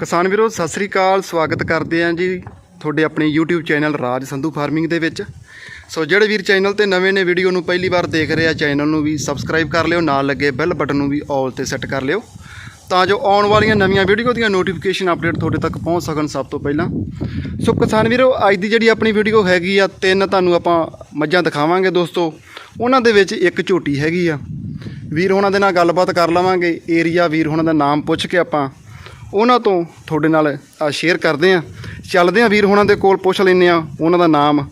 ਕਿਸਾਨ ਵੀਰੋ, ਸਤਿ ਸ੍ਰੀ ਅਕਾਲ, ਸਵਾਗਤ ਕਰਦੇ ਆਂ ਜੀ ਤੁਹਾਡੇ ਆਪਣੇ YouTube channel Raj Sandhu farming ਦੇ ਵਿੱਚ। ਸੋ ਜਿਹੜੇ ਵੀਰ ਚੈਨਲ ਤੇ ਨਵੇਂ ਨੇ, ਵੀਡੀਓ ਨੂੰ ਪਹਿਲੀ ਵਾਰ ਦੇਖ ਰਹੇ ਆ, ਚੈਨਲ ਨੂੰ ਵੀ ਸਬਸਕ੍ਰਾਈਬ ਕਰ ਲਿਓ, ਨਾਲ ਲੱਗੇ ਬੈਲ ਬਟਨ ਨੂੰ ਵੀ ਆਲ ਤੇ ਸੈੱਟ ਕਰ ਲਿਓ। ਤਾਂ ਜੋ ਆਉਣ ਵਾਲੀਆਂ ਨਵੀਆਂ ਵੀਡੀਓ ਦੀਆਂ ਨੋਟੀਫਿਕੇਸ਼ਨ ਅਪਡੇਟ ਤੁਹਾਡੇ ਤੱਕ ਪਹੁੰਚ ਸਕਣ ਸਭ ਤੋਂ ਪਹਿਲਾਂ। ਸੋ ਕਿਸਾਨ ਵੀਰੋ, ਅੱਜ ਦੀ ਜਿਹੜੀ ਆਪਣੀ ਵੀਡੀਓ ਹੈਗੀ ਆ, ਤਿੰਨ ਤੁਹਾਨੂੰ ਆਪਾਂ ਮੱਝਾਂ ਦਿਖਾਵਾਂਗੇ ਦੋਸਤੋ। ਉਹਨਾਂ ਦੇ ਵਿੱਚ ਇੱਕ ਝੋਟੀ ਹੈਗੀ ਆ। ਵੀਰ ਉਹਨਾਂ ਦੇ ਨਾਲ ਗੱਲਬਾਤ ਕਰ ਲਵਾਂਗੇ ਏਰੀਆ ਵੀਰ ਹੋਣਾ ਦਾ ਨਾਮ ਪੁੱਛ ਕੇ ਆਪਾਂ। ਉਹਨਾਂ ਤੋਂ ਤੁਹਾਡੇ ਨਾਲ ਸ਼ੇਅਰ ਕਰਦੇ ਆ ਚੱਲਦੇ ਆ ਵੀਰ ਉਹਨਾਂ ਦੇ ਕੋਲ ਪੁੱਛ ਲੈਂਦੇ ਆ ਉਹਨਾਂ ਦਾ ਨਾਮ।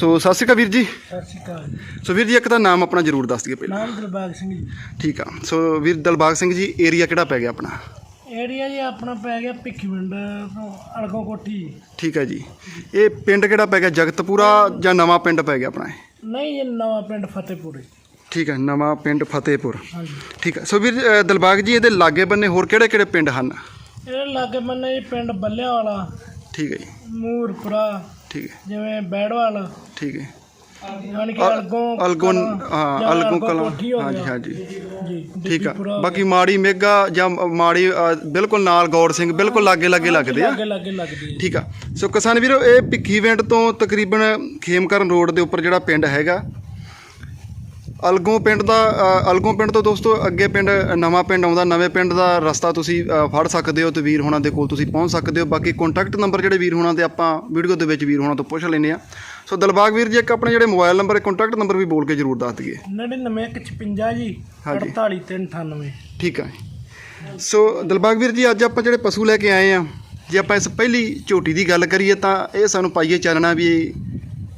ਸੋ ਸਤਿ ਸ਼੍ਰੀ ਅਕਾਲ ਵੀਰ ਜੀ। ਸਤਿ ਸ਼੍ਰੀ ਅਕਾਲ ਸੋ ਵੀਰ ਜੀ ਇੱਕ ਤਾਂ ਨਾਮ ਆਪਣਾ ਜ਼ਰੂਰ ਦੱਸ ਦਈਏ ਪਹਿਲਾਂ। ਨਾਮ ਦਿਲਬਾਗ ਸਿੰਘ ਜੀ। ਠੀਕ ਆ। ਸੋ ਵੀਰ ਦਲਬਾਗ ਸਿੰਘ ਜੀ ਏਰੀਆ ਕਿਹੜਾ ਪੈ ਗਿਆ ਆਪਣਾ? ਏਰੀਆ ਜੀ ਆਪਣਾ ਪੈ ਗਿਆ ਭਿੱਖੀਵਿੰਡ ਤੋਂ ਅਲਗੋ ਕੋਠੀ। ਠੀਕ ਹੈ ਜੀ। ਇਹ ਪਿੰਡ ਕਿਹੜਾ ਪੈ ਗਿਆ ਜਗਤਪੁਰਾ ਜਾਂ ਨਵਾਂ ਪਿੰਡ ਪੈ ਗਿਆ ਆਪਣਾ ਇਹ? ਨਹੀਂ ਇਹ ਨਵਾਂ ਪਿੰਡ ਫਤਿਹਪੁਰ ਠੀਕ ਹੈ ਨਵਾਂ ਪਿੰਡ ਫਤਿਹਪੁਰ। ਹਾਂਜੀ। ਠੀਕ ਹੈ ਸੋ ਵੀਰ ਦਿਲਬਾਗ ਜੀ ਇਹਦੇ ਲਾਗੇ ਬੰਨੇ ਹੋਰ ਕਿਹੜੇ ਕਿਹੜੇ ਪਿੰਡ ਹਨ? ਇਹ ਲਾਗੇ ਬੰਨੇ ਜੀ ਪਿੰਡ ਬੱਲਿਆਂ ਵਾਲਾ ਠੀਕ ਹੈ ਜੀ। ਮੂਰਪੁਰਾ ਠੀਕ ਹੈ। ਜਿਵੇਂ ਬੈੜਵਾਲ। ਠੀਕ ਹੈ। ਯਾਨੀ ਕਿ ਅਲਗੋ ਅਲਗੋ ਹਾਂ ਅਲਗੋ ਕਲਾਂ। ਹਾਂਜੀ। ਹਾਂਜੀ। ਜੀ ਠੀਕ ਆ। ਬਾਕੀ ਮਾੜੀ ਮੇਗਾ ਜਾਂ ਮਾੜੀ ਬਿਲਕੁਲ ਨਾਲ ਗੌਰ ਸਿੰਘ ਬਿਲਕੁਲ ਲਾਗੇ ਲਾਗੇ ਲੱਗਦੇ ਆ। ਠੀਕ ਆ। ਸੋ ਕਿਸਾਨ ਵੀਰੋ ਇਹ ਭਿੱਖੀਵਿੰਡ ਤੋਂ ਤਕਰੀਬਨ ਖੇਮਕਰਨ ਰੋਡ ਦੇ ਉੱਪਰ ਜਿਹੜਾ ਪਿੰਡ ਹੈਗਾ ਅਲਗੋਂ ਪਿੰਡ ਦਾ ਅ, ਅਲਗੋਂ ਪਿੰਡ ਤੋਂ ਦੋਸਤੋ ਅੱਗੇ ਪਿੰਡ ਨਵਾਂ ਪਿੰਡ ਆਉਂਦਾ ਨਵੇਂ ਪਿੰਡ ਦਾ ਰਸਤਾ ਤੁਸੀਂ ਅ, ਫੜ ਸਕਦੇ ਹੋ ਤੇ ਵੀਰ ਹੋਣਾ ਦੇ ਕੋਲ ਤੁਸੀਂ ਪਹੁੰਚ ਸਕਦੇ ਹੋ। ਬਾਕੀ ਕੰਟੈਕਟ ਨੰਬਰ ਜਿਹੜੇ ਵੀਰ ਹੋਣਾ ਤੇ ਆਪਾਂ ਵੀਡੀਓ ਦੇ ਵਿੱਚ ਵੀਰ ਹੋਣਾ ਤੋਂ ਪੁੱਛ ਲੈਂਦੇ ਆ ਸੋ ਦਲਬਾਗ ਵੀਰ ਜੀ ਇੱਕ ਆਪਣੇ ਜਿਹੜੇ ਮੋਬਾਈਲ ਨੰਬਰ ਕੰਟੈਕਟ ਨੰਬਰ ਵੀ ਬੋਲ ਕੇ ਜ਼ਰੂਰ ਦੱਸ ਦਈਏ। 9956 ਜੀ ਹਾਂਜੀ। 48398 ਠੀਕ ਆ ਸੋ ਦਿਲਬਾਗ ਵੀਰ ਜੀ ਅੱਜ ਆਪਾਂ ਜਿਹੜੇ ਪਸ਼ੂ ਲੈ ਕੇ ਆਏ ਆ ਜੇ ਆਪਾਂ ਇਸ ਪਹਿਲੀ ਝੋਟੀ ਦੀ ਗੱਲ ਕਰੀਏ ਤਾਂ ਇਹ ਸਾਨੂੰ ਪਾਈਏ ਚੱਲਣਾ ਵੀ ਇਹ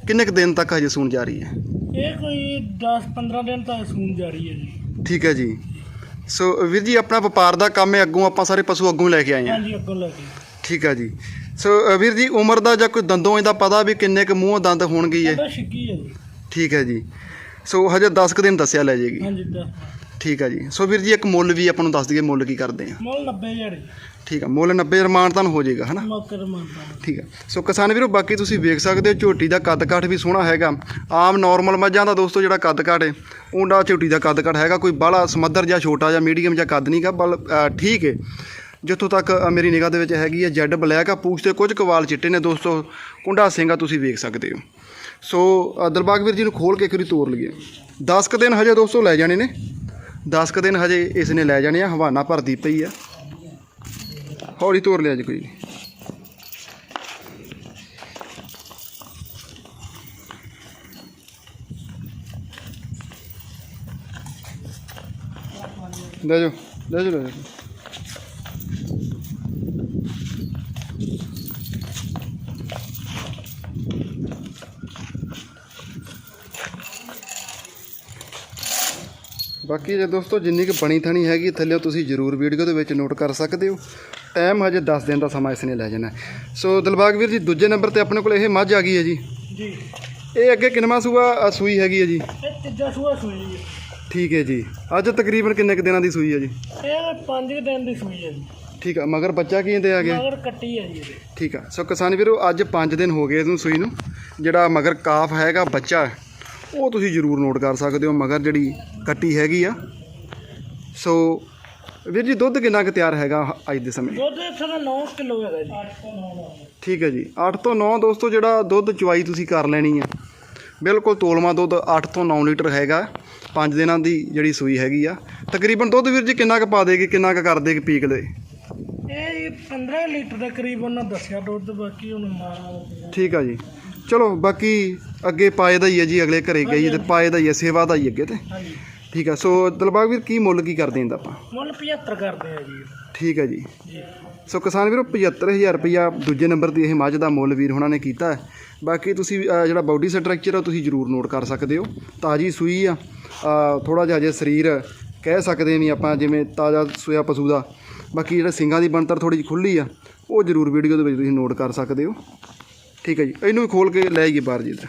ਕਿੰਨੇ ਕੁ ਦਿਨ ਤੱਕ ਹਜੇ ਸੂਣ ਜਾ ਰਹੀ ਹੈ? ਇਹ ਕੋਈ 10 15 ਦਿਨ ਤੱਕ ਸੂਣ ਜਾ ਰਹੀ ਹੈ ਜੀ। ਠੀਕ ਹੈ ਜੀ। ਸੋ ਵੀਰ ਜੀ ਆਪਣਾ ਵਪਾਰ ਦਾ ਕੰਮ ਹੈ ਅੱਗੋਂ ਆਪਾਂ ਸਾਰੇ ਪਸ਼ੂ ਅੱਗੋਂ ਲੈ ਕੇ ਆਏ ਆ ਹਾਂਜੀ ਅੱਗੋਂ ਲੈ ਕੇ। ਠੀਕ ਹੈ ਜੀ। ਸੋ ਵੀਰ ਜੀ ਉਮਰ ਦਾ ਜਾਂ ਕੋਈ ਦੰਦੋਂ ਇਹਦਾ ਪਤਾ ਵੀ ਕਿੰਨੇ ਕੁ ਮੂੰਹ ਦੰਦ ਹੋਣਗੇ ਇਹ? ਹੈ ਜੀ। ਠੀਕ ਹੈ ਜੀ। ਸੋ ਹਜੇ 10 ਕੁ ਦਿਨ ਦੱਸਿਆ ਲੈ ਜਾਏਗੀ। ਹਾਂਜੀ ਦੱਸ ਠੀਕ ਹੈ ਜੀ। ਸੋ ਵੀਰ ਜੀ ਇੱਕ ਮੁੱਲ ਵੀ ਆਪਾਂ ਨੂੰ ਦੱਸ ਦਈਏ ਮੁੱਲ ਕੀ ਕਰਦੇ ਆ। ਮੁੱਲ 90000 ਜੀ। ਠੀਕ ਹੈ ਮੁੱਲ 90 ਰਮਾਨ ਤੁਹਾਨੂੰ ਹੋ ਜਾਏਗਾ ਹਨਾ? ਮੌਕੇ ਤੇ ਮੰਨਦਾ ਠੀਕ ਹੈ ਸੋ ਕਿਸਾਨ ਵੀਰੋ ਬਾਕੀ ਤੁਸੀਂ ਵੇਖ ਸਕਦੇ ਹੋ ਝੋਟੀ ਦਾ ਕੱਦ ਕਾਠ ਵੀ ਸੋਹਣਾ ਹੈਗਾ। ਆਮ ਨਾਰਮਲ ਮੱਝਾਂ ਦਾ ਦੋਸਤੋ ਜਿਹੜਾ ਕੱਦ ਕਾਠ ਹੈ ਉਹਦਾ ਝੋਟੀ ਦਾ ਕੱਦ ਕਾਠ ਹੈਗਾ। ਕੋਈ ਬਾਹਲਾ ਸਮੱਧਰ ਜਾਂ ਛੋਟਾ ਜਾਂ ਮੀਡੀਅਮ ਜਾਂ ਕੱਦ ਨਹੀਂਗਾ ਬਲ ਠੀਕ ਹੈ ਜਿੱਥੋਂ ਤੱਕ ਮੇਰੀ ਨਿਗਾਹ ਦੇ ਵਿੱਚ ਹੈਗੀ ਹੈ ਜੈਡ ਬਲੈਕ ਆ। ਪੂਛ ਤੇ ਕੁਝ ਕਵਾਲ ਚਿੱਟੇ ਨੇ ਦੋਸਤੋ। ਕੁੰਡਾ ਸਿੰਘਾ ਤੁਸੀਂ ਵੇਖ ਸਕਦੇ ਹੋ। ਸੋ ਦਿਲਬਾਗ ਵੀਰ ਜੀ ਨੂੰ ਖੋਲ ਕੇ ਇੱਕ ਵਾਰੀ ਤੋੜ ਲਈਏ। 10 ਕੁ ਦਿਨ ਹਜੇ ਦੋਸਤੋ ਲੈ ਜਾਣੇ ਨੇ। 10 ਕੁ ਦਿਨ ਹਜੇ ਇਸ ਨੇ ਲੈ ਜਾਣੇ ਆ, ਹਵਾਨਾ ਭਰਦੀ ਪਈ ਆ। ਹੌਲੀ ਤੋਰ ਲਿਆ ਜੀ ਕੋਈ। ਨਹੀਂ ਲੈ ਜਾਓ ਲੈ ਜਾਓ ਲੈ ਜਾਓ। ਬਾਕੀ ਜੇ ਦੋਸਤੋ ਜਿੰਨੀ ਕੁ ਬਣੀ ਥਣੀ ਹੈਗੀ ਥੱਲੇ ਤੁਸੀਂ ਜਰੂਰ ਵੀਡੀਓ ਦੇ ਵਿੱਚ ਨੋਟ ਕਰ ਸਕਦੇ ਹੋ। ਟਾਈਮ ਹਜੇ 10 ਦਿਨ ਦਾ ਸਮਾਂ ਇਸ ਨੇ ਲੈ ਜਾਣਾ। ਸੋ ਦਿਲਬਾਗ ਵੀਰ ਜੀ ਦੂਜੇ ਨੰਬਰ ਤੇ ਆਪਣੇ ਕੋਲ ਇਹ ਮੱਝ ਆ ਗਈ ਹੈ ਜੀ। ਜੀ। ਇਹ ਅੱਗੇ ਕਿੰਨਵਾਂ ਸੂਆ ਸੂਈ ਹੈਗੀ ਹੈ ਜੀ? ਇਹ ਤੀਜਾ ਸੂਆ ਸੂਈ ਜੀ। ਠੀਕ ਹੈ ਜੀ। ਅੱਜ ਤਕਰੀਬਨ ਕਿੰਨੇ ਕੁ ਦਿਨਾਂ ਦੀ ਸੂਈ ਹੈ ਜੀ? ਇਹ 5 ਦਿਨ ਦੀ ਸੂਈ ਹੈ ਜੀ। ਠੀਕ ਆ ਮਗਰ ਬੱਚਾ ਕੀ ਇਹਦੇ ਆ ਗਿਆ? ਮਗਰ ਕੱਟੀ ਹੈ ਜੀ ਠੀਕ ਆ। ਸੋ ਕਿਸਾਨ ਵੀਰੋ ਅੱਜ 5 ਦਿਨ ਹੋ ਗਏ ਇਹਨੂੰ ਸੂਈ ਨੂੰ। ਜਿਹੜਾ ਮਗਰ ਕਾਫ ਹੈਗਾ ਬੱਚਾ ਉਹ ਤੁਸੀਂ ਜ਼ਰੂਰ ਨੋਟ ਕਰ ਸਕਦੇ ਹੋ ਮਗਰ ਜਿਹੜੀ ਕੱਟੀ ਹੈਗੀ ਆ। ਸੋ ਵੀਰ ਜੀ ਦੁੱਧ ਕਿੰਨਾ ਕੁ ਤਿਆਰ ਹੈਗਾ ਅੱਜ ਦੇ ਸਮੇਂ? ਦੁੱਧ ਇੱਥੇ ਦਾ 9 ਕਿਲੋ ਹੈਗਾ ਜੀ। 8 ਤੋਂ 9 ਠੀਕ ਹੈ ਜੀ। 8 ਤੋਂ 9 ਦੋਸਤੋ ਜਿਹੜਾ ਦੁੱਧ ਚੁਆਈ ਤੁਸੀਂ ਕਰ ਲੈਣੀ ਆ। ਬਿਲਕੁਲ ਤੋਲਮਾ ਦੁੱਧ 8 ਤੋਂ 9 ਲੀਟਰ ਹੈਗਾ। 5 ਦਿਨਾਂ ਦੀ ਜਿਹੜੀ ਸੂਈ ਹੈਗੀ ਆ। ਤਕਰੀਬਨ ਦੁੱਧ ਵੀਰ ਜੀ ਕਿੰਨਾ ਕੁ ਪਾ ਦੇਗੀ ਕਿੰਨਾ ਕੁ ਕਰ ਦੇਗੀ ਪੀਕ ਦੇ? ਇਹ 15 ਲੀਟਰ ਦੇ ਕਰੀਬ ਉਹਨਾਂ ਦੱਸਿਆ ਦੁੱਧ ਬਾਕੀ ਹੁਣ ਮਾਰਾ। ਠੀਕ ਆ ਜੀ। ਚਲੋ ਬਾਕੀ ਅੱਗੇ ਪਾਏ ਦਾ ਹੀ ਹੈ ਜੀ ਅਗਲੇ ਘਰੇ ਗਈ ਤੇ ਪਾਏ ਦਾ ਹੀ ਹੈ ਸੇਵਾ ਦਾ ਹੀ ਅੱਗੇ ਤੇ। ਹਾਂਜੀ। ਠੀਕ ਆ ਸੋ ਦਿਲਬਾਗ ਵੀਰ ਕੀ ਮੁੱਲ ਕੀ ਕਰਦੇ ਇੰਦਾ ਆਪਾਂ? ਮੁੱਲ 75 ਕਰਦੇ ਆ ਜੀ। ਠੀਕ ਹੈ ਜੀ। ਜੀ। ਸੋ ਕਿਸਾਨ ਵੀਰੋ 75000 ਰੁਪਇਆ ਦੂਜੇ ਨੰਬਰ ਦੀ ਇਹ ਮੱਝ ਦਾ ਮੁੱਲ ਵੀਰ ਹੁਣਾਂ ਨੇ ਕੀਤਾ ਬਾਕੀ ਤੁਸੀਂ ਜਿਹੜਾ ਬਾਡੀ ਸਟਰਕਚਰ ਆ ਤੁਸੀਂ ਜ਼ਰੂਰ ਨੋਟ ਕਰ ਸਕਦੇ ਹੋ। ਤਾਜੀ ਸੂਈ ਆ ਥੋੜਾ ਜਿਹਾ ਜੇ ਸਰੀਰ ਕਹਿ ਸਕਦੇ ਵੀ ਆਪਾਂ ਜਿਵੇਂ ਤਾਜ਼ਾ ਸੂਇਆ ਪਸ਼ੂ ਦਾ। ਬਾਕੀ ਜਿਹੜਾ ਸਿੰਗਾਂ ਦੀ ਬਣਤਰ ਥੋੜੀ ਜਿਹੀ ਖੁੱਲੀ ਆ ਉਹ ਜ਼ਰੂਰ ਵੀਡੀਓ ਦੇ ਵਿੱਚ ਤੁਸੀਂ ਨੋਟ ਕਰ ਸਕਦੇ ਹੋ। ਠੀਕ ਹੈ ਜੀ, ਇਹਨੂੰ ਵੀ ਖੋਲ ਕੇ ਲੈ ਆਈਏ ਬਾਹਰ ਜੀ ਇੱਧਰ।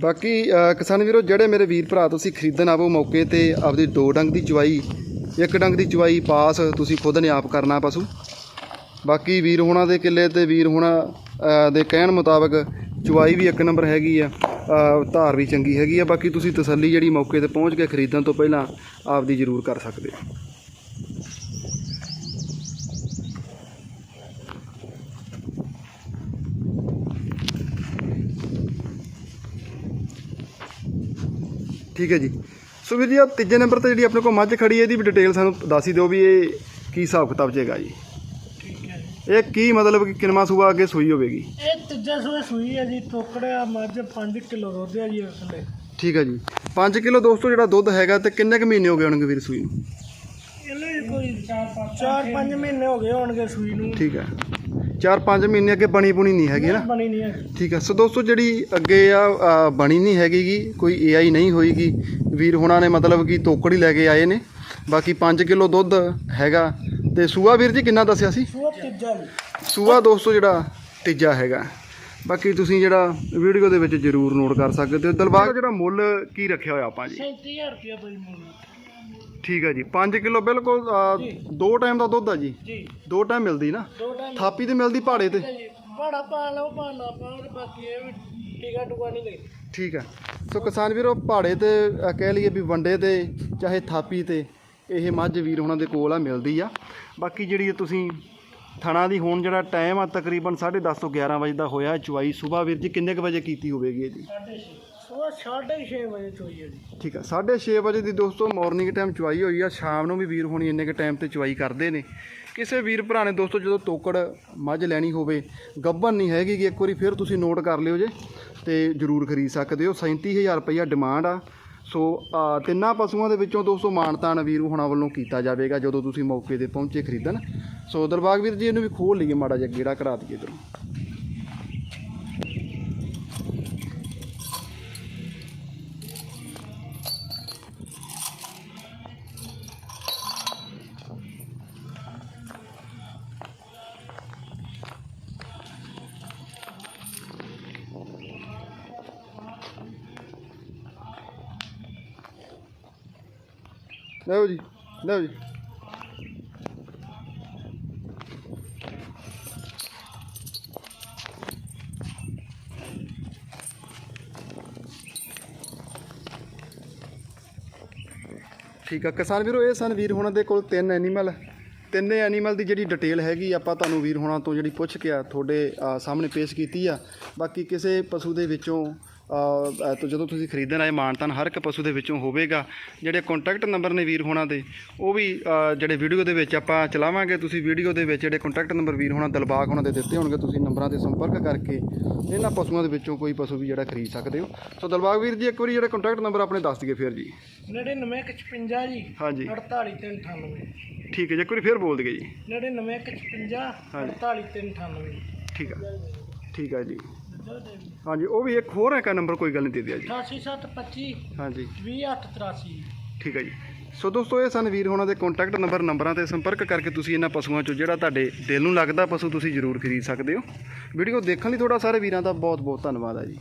ਬਾਕੀ ਕਿਸਾਨ ਵੀਰੋ, ਜਿਹੜੇ ਮੇਰੇ ਵੀਰ ਭਰਾ ਤੁਸੀਂ ਖਰੀਦਣ ਆਵੋ ਮੌਕੇ ਤੇ, ਆਪਦੀ ਦੋ ਡੰਗ ਦੀ ਚਵਾਈ ਇੱਕ ਡੰਗ ਦੀ ਚਵਾਈ ਪਾਸ, ਤੁਸੀਂ ਖੁਦ ਨੇ ਆਪ ਕਰਨਾ ਪਸ਼ੂ। ਬਾਕੀ ਵੀਰ ਹੋਣਾ ਦੇ ਕਿੱਲੇ ਤੇ ਵੀਰ ਹੋਣਾ ਦੇ ਕਹਿਣ ਮੁਤਾਬਕ ਚਵਾਈ ਵੀ ਇੱਕ ਨੰਬਰ ਹੈਗੀ ਆ ਧਾਰ ਵੀ ਚੰਗੀ ਹੈਗੀ ਆ। ਬਾਕੀ ਤੁਸੀਂ ਤਸੱਲੀ ਜਿਹੜੀ ਮੌਕੇ ਤੇ ਪਹੁੰਚ ਕੇ ਖਰੀਦਣ ਤੋਂ ਪਹਿਲਾਂ ਆਪਦੀ ਜ਼ਰੂਰ ਕਰ ਸਕਦੇ ਹੋ। ਠੀਕ ਹੈ ਜੀ। ਸੋ ਵੀਰ ਜੀ, ਆਹ ਤੀਜੇ ਨੰਬਰ ਤੇ ਜਿਹੜੀ ਆਪਣੇ ਕੋਲ ਮੱਝ ਖੜੀ ਹੈ, ਇਹਦੀ ਵੀ ਡਿਟੇਲ ਸਾਨੂੰ ਦੱਸ ਹੀ ਦਿਓ ਵੀ ਇਹ ਕੀ ਹਿਸਾਬ ਕਿਤਾਬ ਚੇਗਾ ਜੀ। ਇਹ ਕੀ ਮਤਲਬ ਕਿ ਕਿੰਨਵਾਂ ਸੂਆ ਅੱਗੇ ਸੂਈ ਹੋਵੇਗੀ? ਇਹ ਤੀਜਾ ਸੂਆ ਸੂਈ ਹੈ ਜੀ ਟੋਕੜਿਆ ਮੱਝ 5 ਕਿਲੋ ਦੁੱਧ ਹੈ ਜੀ ਇਸ ਲਈ ਠੀਕ ਹੈ ਜੀ। 5 ਕਿਲੋ ਦੋਸਤੋ ਜਿਹੜਾ ਦੁੱਧ ਹੈਗਾ ਤੇ ਕਿੰਨੇ ਕੁ ਮਹੀਨੇ ਹੋ ਗਏ ਹੋਣਗੇ ਵੀਰ ਸੂਈ ਨੂੰ? ਇਹਨੇ ਕੋਈ 4-5 ਮਹੀਨੇ। ਹੋ ਗਏ ਹੋਣਗੇ ਸੂਈ ਨੂੰ। ਠੀਕ ਹੈ 4-5 ਮਹੀਨੇ ਅੱਗੇ ਬਣੀ ਬੁਣੀ ਨਹੀਂ ਹੈਗੀ ਨਾ? ਬਣੀ ਨਹੀਂ ਹੈ ਠੀਕ ਹੈ ਸੋ ਦੋਸਤੋ ਜਿਹੜੀ ਅੱਗੇ ਆ ਬਣੀ ਨਹੀਂ ਹੈਗੀਗੀ ਕੋਈ ਏਆਈ ਨਹੀਂ ਹੋਈਗੀ। ਵੀਰ ਹੁਣਾਂ ਨੇ ਮਤਲਬ ਕਿ ਤੋਕੜ ਹੀ ਲੈ ਕੇ ਆਏ ਨੇ। ਬਾਕੀ 5 ਕਿਲੋ ਦੁੱਧ ਹੈਗਾ। ਤੇ ਸੂਆ ਵੀਰ ਜੀ ਕਿੰਨਾ ਦੱਸਿਆ ਸੀ? ਸੂਆ ਤੀਜਾ ਜੀ। ਸੂਆ ਦੋਸਤੋ ਜਿਹੜਾ ਤੀਜਾ ਹੈਗਾ। ਬਾਕੀ ਤੁਸੀਂ ਜਿਹੜਾ ਵੀਡੀਓ ਦੇ ਵਿੱਚ ਜ਼ਰੂਰ ਨੋਟ ਕਰ ਸਕਦੇ ਹੋ। ਦਿਲਬਾਗ ਜਿਹੜਾ ਮੁੱਲ ਕੀ ਰੱਖਿਆ ਹੋਇਆ ਆਪਾਂ ਜੀ? 37000 ਰੁਪਏ ਬਈ ਮੁੱਲ। ਠੀਕ ਹੈ ਜੀ। 5 ਕਿਲੋ ਬਿਲਕੁਲ ਦੋ ਟਾਈਮ ਦਾ ਦੁੱਧ ਆ ਜੀ। ਜੀ। ਦੋ ਟਾਈਮ ਮਿਲਦੀ ਨਾ। ਦੋ ਟਾਈਮ ਥਾਪੀ ਤੇ ਮਿਲਦੀ ਪਹਾੜੇ ਤੇ। ਜੀ। ਬੜਾ ਪਾ ਲਓ ਪਾ ਨਾ ਤੇ ਬਾਕੀ ਇਹ ਵੀ ਟੀਕਾ ਟੁਕਾ ਨਹੀਂ ਲਈ ਠੀਕ ਹੈ ਸੋ ਕਿਸਾਨ ਵੀਰੋ ਪਹਾੜੇ ਤੇ ਕਹਿ ਲਈਏ ਵੀ ਵੰਡੇ ਤੇ ਚਾਹੇ ਥਾਪੀ ਤੇ ਇਹ ਮੱਝ ਵੀਰ ਉਹਨਾਂ ਦੇ ਕੋਲ ਆ ਮਿਲਦੀ ਆ। ਬਾਕੀ ਜਿਹੜੀ ਤੁਸੀਂ ਥਣਾ ਦੀ ਹੁਣ ਜਿਹੜਾ ਟਾਈਮ ਆ ਤਕਰੀਬਨ 10:30 ਤੋਂ 11 ਵਜੇ ਦਾ ਹੋਇਆ ਚੁਆਈ। ਸਵੇਰ ਵੀਰ ਜੀ ਕਿੰਨੇ ਕੁ ਵਜੇ ਕੀਤੀ ਹੋਵੇਗੀ ਇਹਦੀ ਸੂਆ 6:30 ਵਜੇ ਚੋਈ ਹੈ ਜੀ। ਠੀਕ ਆ 6:30 ਵਜੇ ਦੀ ਦੋਸਤੋ ਮਾਰਨਿੰਗ ਟਾਈਮ ਚੁਆਈ ਹੋਈ ਆ। ਸ਼ਾਮ ਨੂੰ ਵੀ ਵੀਰ ਹੋਣੀ ਇੰਨੇ ਕ ਟਾਈਮ ਤੇ ਚੁਆਈ ਕਰਦੇ ਨੇ। ਕਿਸੇ ਵੀਰ ਭਰਾ ਨੇ ਦੋਸਤੋ ਜਦੋਂ ਤੋਕੜ ਮੱਝ ਲੈਣੀ ਹੋਵੇ ਗੱਬਨ ਨਹੀਂ ਹੈਗੀ ਗੀ ਇੱਕ ਵਾਰੀ ਫਿਰ ਤੁਸੀਂ ਨੋਟ ਕਰ ਲਿਓ ਜੇ ਤੇ ਜਰੂਰ ਖਰੀਦ ਸਕਦੇ ਹੋ। 37000 ਰੁਪਈਆ ਡਿਮਾਂਡ ਆ। ਸੋ ਤਿੰਨਾਂ ਪਸ਼ੂਆਂ ਦੇ ਵਿੱਚੋਂ ਦੋਸਤੋ ਮਾਨਤਾਨ ਵੀਰ ਹੋਣਾ ਵੱਲੋਂ ਕੀਤਾ ਜਾਵੇਗਾ ਜਦੋਂ ਤੁਸੀਂ ਮੌਕੇ ਤੇ ਪਹੁੰਚੇ ਖਰੀਦਣ। ਸੋ ਦਰਬਾਗ ਵੀਰ ਜੀ, ਇਹਨੂੰ ਵੀ ਖੋਲ ਲਈਏ ਮਾੜਾ ਜਿਹਾ ਗੇੜਾ ਕਰਾ ਦਈਏ ਇਧਰੋਂ ਲਓ ਜੀ ਲਓ ਜੀ। ਠੀਕ ਆ। ਕਿਸਾਨ ਵੀਰੋ, ਇਹ ਸਨ ਵੀਰ ਹੋਣਾ ਦੇ ਕੋਲ ਤਿੰਨ ਐਨੀਮਲ ਤਿੰਨੇ ਐਨੀਮਲ ਦੀ ਜਿਹੜੀ ਡਿਟੇਲ ਹੈਗੀ, ਆਪਾਂ ਤੁਹਾਨੂੰ ਵੀਰ ਹੋਣਾ ਤੋਂ ਜਿਹੜੀ ਪੁੱਛ ਕੇ ਆ, ਤੁਹਾਡੇ ਸਾਹਮਣੇ ਪੇਸ਼ ਕੀਤੀ ਆ। ਬਾਕੀ ਕਿਸੇ ਪਸ਼ੂ ਦੇ ਵਿੱਚੋਂ ਤੋਂ ਜਦੋਂ ਤੁਸੀਂ ਖਰੀਦਣ ਆਏ ਮਾਨਤਨ ਹਰ ਇੱਕ ਪਸ਼ੂ ਦੇ ਵਿੱਚੋਂ ਹੋਵੇਗਾ। ਜਿਹੜੇ ਕੰਟੈਕਟ ਨੰਬਰ ਨੇ ਵੀਰ ਹੋਣਾ ਦੇ ਉਹ ਵੀ ਜਿਹੜੇ ਵੀਡੀਓ ਦੇ ਵਿੱਚ ਆਪਾਂ ਚਲਾਵਾਂਗੇ ਤੁਸੀਂ ਵੀਡੀਓ ਦੇ ਵਿੱਚ ਜਿਹੜੇ ਕੰਟੈਕਟ ਨੰਬਰ ਵੀਰ ਹੋਣਾ ਦਿਲਬਾਗ ਹੋਣਾ ਦੇ ਦਿੱਤੇ ਹੋਣਗੇ ਤੁਸੀਂ ਨੰਬਰਾਂ ਤੇ ਸੰਪਰਕ ਕਰਕੇ ਇਹਨਾਂ ਪਸ਼ੂਆਂ ਦੇ ਵਿੱਚੋਂ ਕੋਈ ਪਸ਼ੂ ਵੀ ਜਿਹੜਾ ਖਰੀਦ ਸਕਦੇ ਹੋ। ਸੋ ਦਿਲਬਾਗ ਵੀਰ ਜੀ ਇੱਕ ਵਾਰੀ ਜਿਹੜੇ ਕੰਟੈਕਟ ਨੰਬਰ ਆਪਣੇ ਦੱਸ ਦਈਏ ਫਿਰ ਜੀ। 9955 ਜੀ ਹਾਂਜੀ। 48398 ਠੀਕ ਹੈ ਜੀ ਇੱਕ ਵਾਰੀ ਫਿਰ ਬੋਲ ਦਈਏ ਜੀ। 9955 48398 ਠੀਕ ਆ। ਠੀਕ ਆ ਜੀ। ਹਾਂਜੀ ਉਹ ਵੀ ਇੱਕ ਹੋਰ ਹੈਗਾ ਨੰਬਰ ਕੋਈ ਗੱਲ ਨਹੀਂ ਦੇ ਦਿਆ ਜੀ। 88725 ਹਾਂਜੀ। 20883 ਠੀਕ ਹੈ ਜੀ। ਸੋ ਦੋਸਤੋ ਇਹ ਸਨ ਵੀਰ ਹੋਣਾ ਦੇ ਕੰਟੈਕਟ ਨੰਬਰ ਨੰਬਰਾਂ ਤੇ ਸੰਪਰਕ ਕਰਕੇ ਤੁਸੀਂ ਇਹਨਾਂ ਪਸ਼ੂਆਂ ਚੋਂ ਜਿਹੜਾ ਤੁਹਾਡੇ ਦਿਲ ਨੂੰ ਲੱਗਦਾ ਪਸ਼ੂ ਤੁਸੀਂ ਜ਼ਰੂਰ ਖਰੀਦ ਸਕਦੇ ਹੋ। ਵੀਡੀਓ ਦੇਖਣ ਲਈ ਤੁਹਾਡਾ ਸਾਰੇ ਵੀਰਾਂ ਦਾ ਬਹੁਤ ਬਹੁਤ ਧੰਨਵਾਦ ਹੈ ਜੀ।